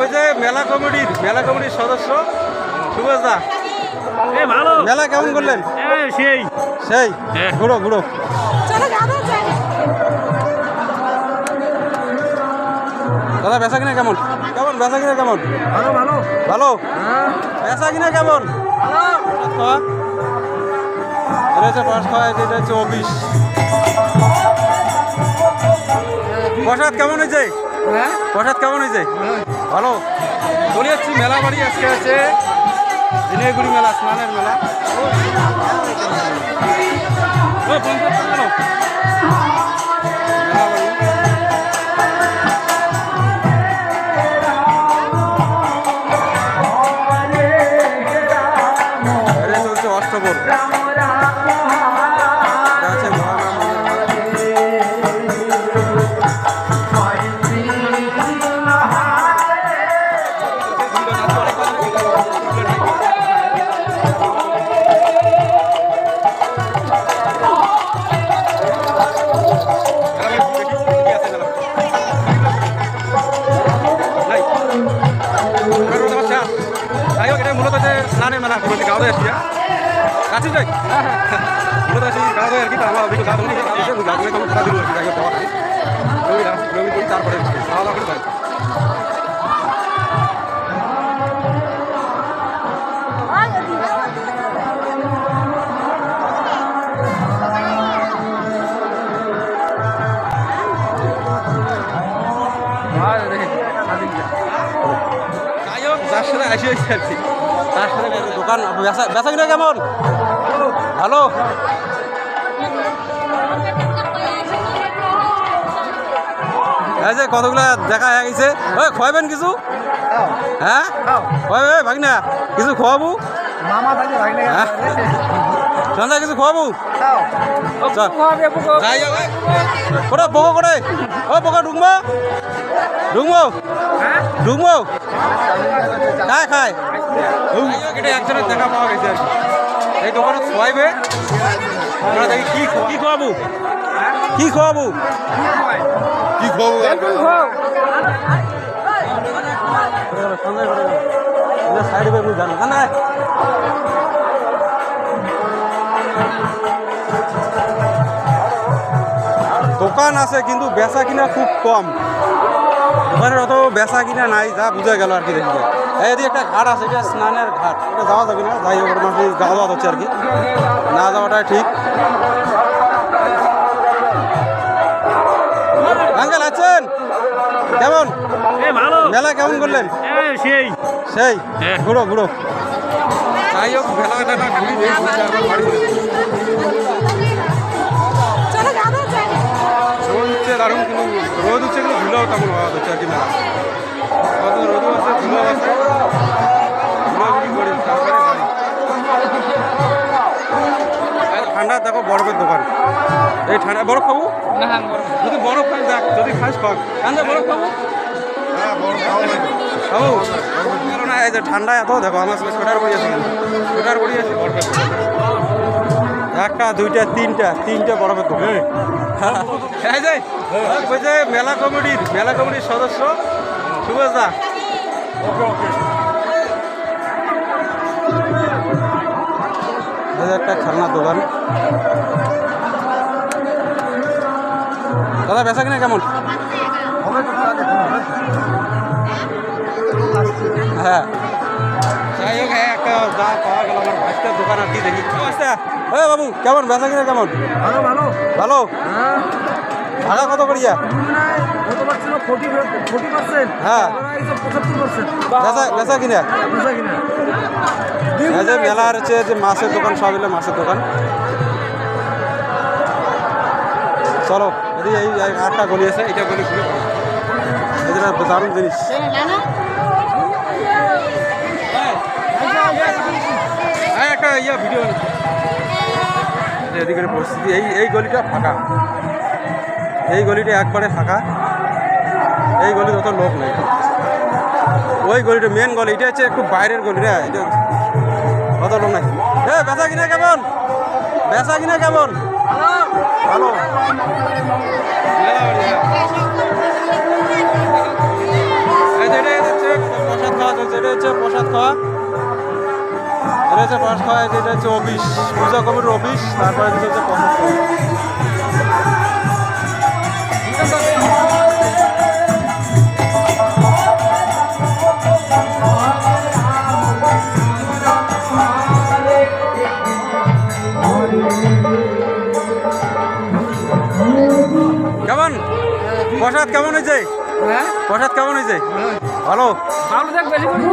ওই যে মেলা কমিটির মেলা কমিটির সদস্য। সুভাষ দা ভালো। মেলা কেমন করলেন? সেই। সেই হ্যাঁ। ঘুরো ঘুরো। দাদা বেচা কিনা কেমন? কেমন বেচা কিনা কেমন? ভালো ভালো। ভালো? বেচা কিনা কেমন? এটা হচ্ছে পাঁচ খাওয়া এটা হচ্ছে অফিস প্রসাদ কেমন হয়েছে? প্রসাদ কেমন হয়েছে? ভালো। চলে যাচ্ছি, মেলা বাড়ি আজকে আছে। দিনেগুড়ি মেলা, স্নানের মেলা। অষ্টপর যে স্নানের মেলা পুরো গাঁও আসছি কাছে যাই মূলত আছি গাঁও আর কি আমার অভিজ্ঞ গাঁও থেকে গাঁও থেকে গাঁও থেকে কেমন খেলা দিল যাই হোক খাওয়া রবি রাস রবি করি তারপরে খাওয়া দাওয়া করে যাই যাই হোক সাথে আসি আর কি। দোকান বেচা বেচা কিনা কেমন? ভালো এই যে কতগুলা দেখা হয়ে গেছে। ওই খোয়াবেন কিছু? হ্যাঁ? খোয়াবে ভাগ না কিছু খোয়াবো? হ্যাঁ? সন্ধ্যা কিছু খোয়াবো? যাই। করে বকো করে ও বকো ঢুকবো? ঢুকবো ঢুকবো খায় খায় এটা একজনের দেখা পাওয়া গেছে। এই দোকানে খোয়াইবে আমরা দেখি কি খো- কি খোয়াবো? কি খোয়াবো? কি খোয়াবো? সাইড জানো না দোকান আছে কিন্তু বেচা কিনা খুব কম। দোকানের অত বেচা কিনা নাই যা বুঝে গেল আর কি দেখি এদিকে একটা ঘাট আছে এটা স্নানের ঘাট। এটা যাওয়া যাবে না যাই হোক ওর মাসে যাওয়া যাওয়া হচ্ছে আর কি। না যাওয়াটাই ঠিক। আঙ্কেল আছেন? কেমন? এ মেলা কেমন করলেন? সেই। সেই হ্যাঁ। ঘুরো ঘুরো। যাই হোক মেলাটা না ঘুরি ঠান্ডা দেখো বরফের দোকান। এই ঠান্ডা বরফ খাব যদি বরফ খাই দেখ যদি খাস খাক ঠান্ডা বরফ খাব খাব কেন না এই যে ঠান্ডা এত দেখো আমার সঙ্গে সোয়েটার পরে আছি। সোয়েটার পরে আছি। বরফের একটা দুইটা তিনটা তিনটা বরফের দোকান। এই। যে ওই যে মেলা কমিটির মেলা কমিটির সদস্য। সুভাষ দা এই একটা খেলনার দোকান। দাদা বেচা কিনা কেমন? হ্যাঁ। যাই হোক হ্যাঁ একটা যা পাওয়া গেল আমার ভাইটার দোকান আর কি দেখি। হ্যাঁ বাবু কেমন? বেচা কিনা কেমন? ভালো ভালো। ভালো? হ্যাঁ। ভাড়া কত করিয়া? হ্যাঁ। বেচা কিনা? যে মেলার হচ্ছে যে মাছের দোকান সব এলো মাছের দোকান। চলো এই আটটা গলি আছে এটা গলি যে একটা দারুণ জিনিস। একটা ইয়া ভিডিও এদিকের পরিস্থিতি এই এই গলিটা ফাঁকা। এই গলিটা একবারে ফাঁকা। এই গলিতে অত লোক নেই। ওই গলিটা মেন গলি, এটা হচ্ছে একটু বাইরের গলি রে। কত লোক নাই। এ, বেচা কিনা কেমন? বেচা কিনা কেমন? ভালো। এটা খাওয়া এটা হচ্ছে প্রসাদ খাওয়া। এটা হচ্ছে প্রসাদ খাওয়া, এটা হচ্ছে অফিস, পূজা কবির অফিস, তারপরে হচ্ছে প্রসাদ খাওয়া। প্রসাদ কেমন হয়েছে? হ্যাঁ? প্রসাদ কেমন হয়েছে? ভালো? ভালো বেশি করে।